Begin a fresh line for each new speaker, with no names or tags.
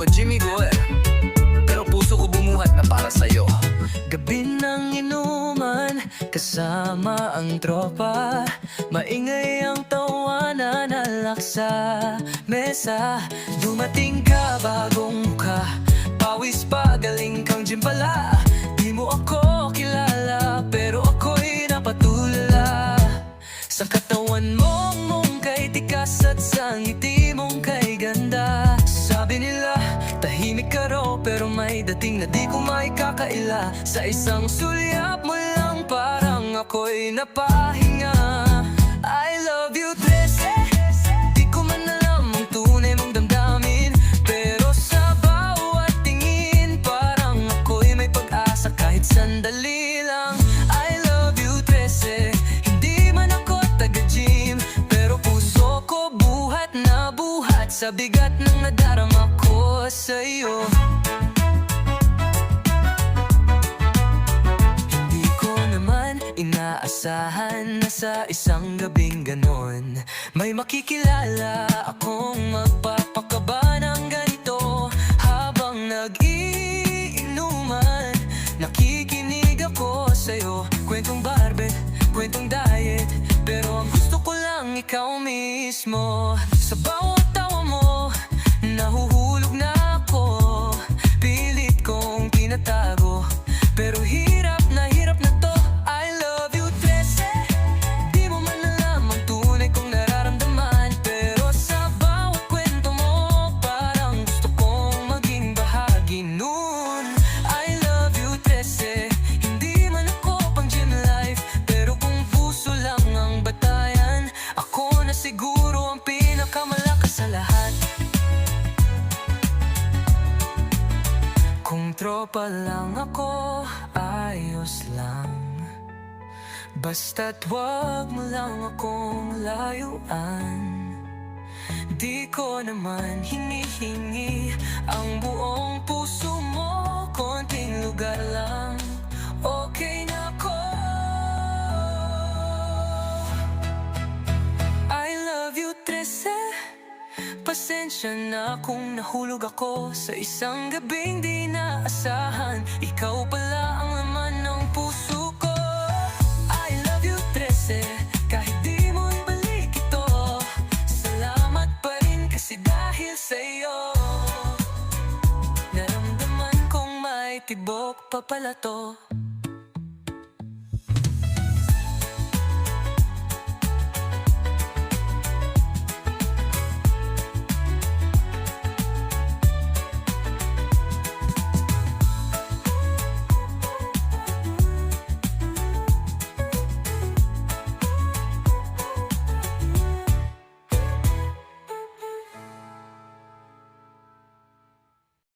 ko Jimmy Goer Pero puso ko bumuhat na para sa'yo.
Gabi ng inuman, kasama ang tropa. Maingay ang tawanan, alak sa mesa. Dumating ka bagong mukha, pawis pa galing kang gym pala. Di mo ako kilala, pero ako'y napatulala Sa katawan mong dating na di ko maikakaila Sa isang sulyap mo lang parang ako'y napahinga. I love you, Trece. Di ko man alam ang tunay mong damdamin Pero sa bawat tingin parang ako'y may pag-asa kahit sandali lang. I love you, Trece. Hindi man ako taga-gym Pero puso ko buhat na buhat Sa bigat ng nadarama inaasahan na sa isang gabing ganon. May makikilala akong magpapakaba ng ganito. Habang nag-iinuman Nakikinig ako sa'yo. Kwentong barbet, kwentong diet Pero ang gusto ko lang ikaw mismo. Sa bawat tawa mo Nahuhulog siguro ang pinakamalakas sa lahat. Kung tropa lang ako, ayos lang. Basta't wag mo lang akong layuan. Di ko naman hinihingi Pasensya na kung nahulog ako. Sa isang gabing di naasahan Ikaw pala ang laman ng puso ko. I love you, Trece. Kahit di mo ibalik ito Salamat pa rin kasi dahil sa'yo. Naramdaman kong may tibok pa pala to